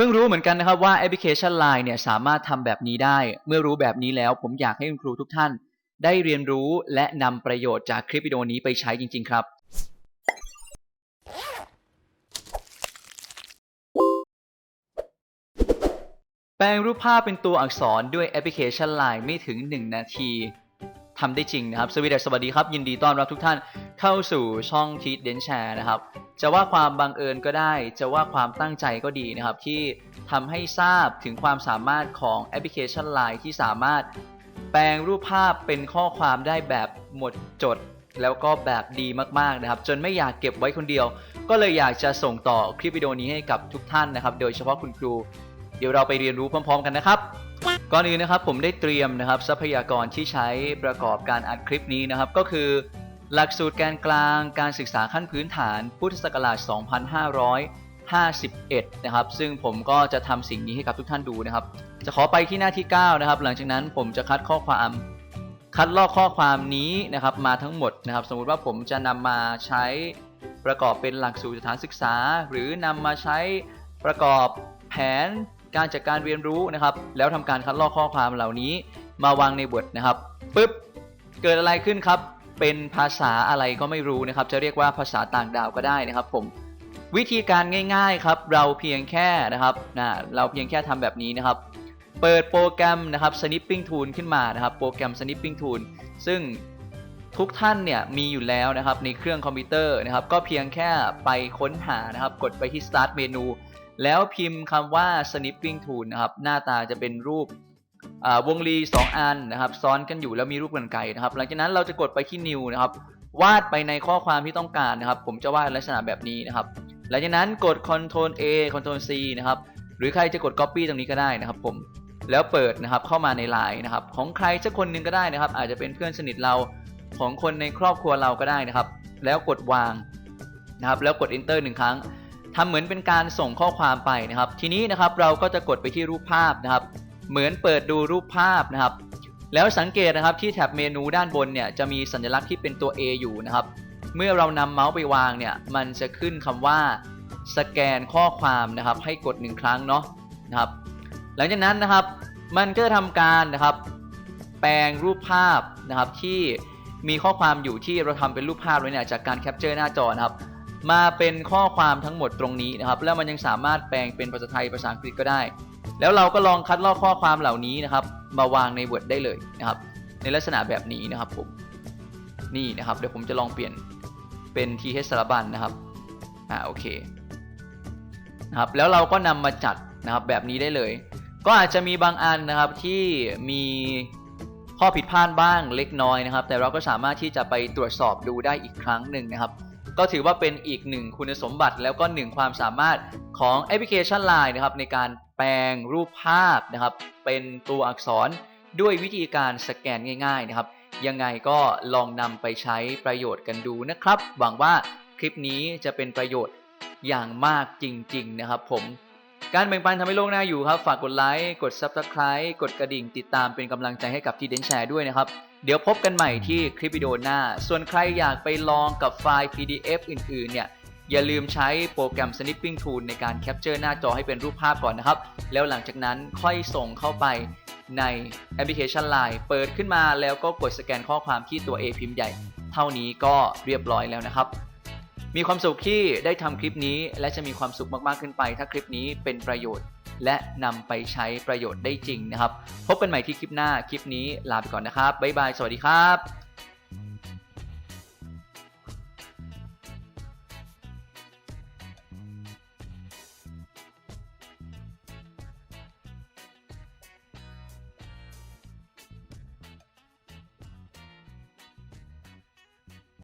เพิ่งรู้เหมือนกันนะครับว่าแอปพลิเคชัน Line เนี่ยสามารถทำแบบนี้ได้ เมื่อรู้แบบนี้แล้ว ผมอยากให้คุณครูทุกท่าน ได้เรียนรู้และนำประโยชน์จากคลิปวิดีโอนี้ไปใช้จริง ๆ ครับ แปลงรูปภาพเป็นตัวอักษรด้วยแอปพลิเคชัน Line ไม่ถึง 1 นาทีทำได้จริงนะครับ สวัสดีสวัสดีครับ ยินดีต้อนรับทุกท่านเข้าสู่ช่องทีเดนแชร์นะครับ จะว่าความบังเอิญก็ได้ จะว่าความตั้งใจก็ดีนะครับ ที่ทำให้ทราบถึงความสามารถของแอปพลิเคชัน Line ที่สามารถ แปลงรูปภาพเป็นข้อความได้แบบหมดจด แล้วก็แบบดีมากๆนะครับ จนไม่อยากเก็บไว้คนเดียว ก็เลยอยากจะส่งต่อคลิปวิดีโอนี้ให้กับทุกท่านนะครับ โดยเฉพาะคุณครู เดี๋ยวเราไปเรียนรู้พร้อม ๆ กันนะครับก่อนอื่นนะครับผมได้เตรียมนะครับทรัพยากรที่ใช้ประกอบการอัดคลิปนี้นะครับ ก็คือ หลักสูตรแกนกลางการศึกษาขั้นพื้นฐานพุทธศักราช 2551 นะครับ ซึ่งผมก็จะทำสิ่งนี้ให้กับทุกท่านดูนะครับ จะขอไปที่หน้าที่ 9 นะครับ หลังจากนั้นผมจะคัดข้อความคัดลอกข้อความนี้นะครับมาทั้งหมดนะครับ สมมุติว่าผมจะนำมาใช้ประกอบเป็นหลักสูตรสถานศึกษา หรือนำมาใช้ประกอบแผนการจัดการเรียนรู้นะครับ แล้วทำการคัดลอกข้อความเหล่านี้มาวางในบทนะครับปุ๊บเกิดอะไรขึ้นครับ เป็นภาษาอะไรก็ไม่รู้นะครับ จะเรียกว่าภาษาต่างดาวก็ได้นะครับผมวิธีการง่ายๆครับ เราเพียงแค่นะครับนะเราเพียงแค่ทำแบบนี้นะครับ เปิดโปรแกรมนะครับ Snipping Tool ขึ้นมานะครับ โปรแกรม Snipping Tool ซึ่งทุกท่านเนี่ยมีอยู่แล้วนะครับในเครื่องคอมพิวเตอร์นะครับ ก็เพียงแค่ไปค้นหานะครับ กดไปที่ Start Menu แล้วพิมพ์คำว่า Snipping Tool นะครับ หน้าตาจะเป็นรูป วงรี 2 อันนะครับ ซ้อนกันอยู่แล้วมีรูปกรรไกนะครับ หลังจากนั้นเราจะกดไปที่ New นะครับ วาดไปในข้อความที่ต้องการนะครับ ผมจะวาดลักษณะแบบนี้นะครับ หลังจากนั้นกด Ctrl A Ctrl C นะครับ หรือใครจะกด Copy ตรงนี้ก็ได้นะครับ ผมแล้วเปิดนะครับเข้ามาในไลน์นะครับ ของใครสักคนหนึ่งก็ได้นะครับ อาจจะเป็นเพื่อนสนิทเราของคนในครอบครัวเราก็ได้นะครับ แล้วกดวางนะครับ แล้วกด Enter หนึ่งครั้งทำเหมือนเป็นการส่งข้อความไปนะครับ ทีนี้นะครับเราก็จะกดไปที่รูปภาพนะครับ เหมือนเปิดดูรูปภาพนะครับ แล้วสังเกตนะครับที่แท็บเมนูด้านบนเนี่ยจะมีสัญลักษณ์ที่เป็นตัว A อยู่นะครับ เมื่อเรานำเมาส์ไปวางเนี่ยมันจะขึ้นคำว่าสแกนข้อความนะครับ ให้กดหนึ่งครั้งเนาะนะครับ หลังจากนั้นนะครับมันก็จะทำการนะครับ แปลงรูปภาพนะครับที่มีข้อความอยู่ที่เราทำเป็นรูปภาพไว้เนี่ยจากการแคปเจอร์หน้าจอนะครับ มาเป็นข้อความทั้งหมดตรงนี้นะครับ แล้วมันยังสามารถแปลงเป็นภาษาไทยภาษาอังกฤษก็ได้ แล้วเราก็ลองคัดลอกข้อความเหล่านี้นะครับ มาวางใน Word ได้เลยนะครับ ในลักษณะแบบนี้นะครับผมนี่นะครับ เดี๋ยวผมจะลองเปลี่ยนเป็น th สารบัญนะครับอ่าโอเคนะครับแล้วเราก็นำมาจัดนะครับแบบนี้ได้เลย ก็อาจจะมีบางอันนะครับที่มีข้อผิดพลาดบ้างเล็กน้อยนะครับ แต่เราก็สามารถที่จะไปตรวจสอบดูได้อีกครั้งหนึ่งนะครับ ก็ถือว่าเป็นอีกหนึ่งคุณสมบัติแล้วก็หนึ่งความสามารถของแอปพลิเคชัน Line นะครับในการแปลงรูปภาพนะครับ เป็นตัวอักษรด้วยวิธีการสแกนง่าย ๆ นะครับ ยังไงก็ลองนำไปใช้ประโยชน์กันดูนะครับ หวังว่าคลิปนี้จะเป็นประโยชน์อย่างมากจริง ๆ นะครับผม การแบ่งปันทำให้โลกน่าอยู่ครับ ฝากกดไลค์ กด Subscribe กดกระดิ่ง ติดตามเป็นกำลังใจให้กับที่เดนแชร์ด้วยนะครับ เดี๋ยวพบกันใหม่ที่คลิปวิดีโอหน้า ส่วนใครอยากไปลองกับไฟล์ PDF อื่น ๆ เนี่ย อย่าลืมใช้โปรแกรม Snipping Tool ในการแคปเจอร์หน้าจอให้เป็นรูปภาพก่อนนะครับ แล้วหลังจากนั้นค่อยส่งเข้าไปในแอปพลิเคชัน Line เปิดขึ้นมาแล้วก็กดสแกนข้อความที่ตัว A พิมพ์ใหญ่ เท่านี้ก็เรียบร้อยแล้วนะครับ มีความสุขที่ได้ทำคลิปนี้ และจะมีความสุขมากๆขึ้นไป ถ้าคลิปนี้เป็นประโยชน์ และนำไปใช้ประโยชน์ได้จริงนะครับ พบกันใหม่ที่คลิปหน้าคลิปนี้ลาไปก่อนนะครับบ๊ายบายสวัสดีครับ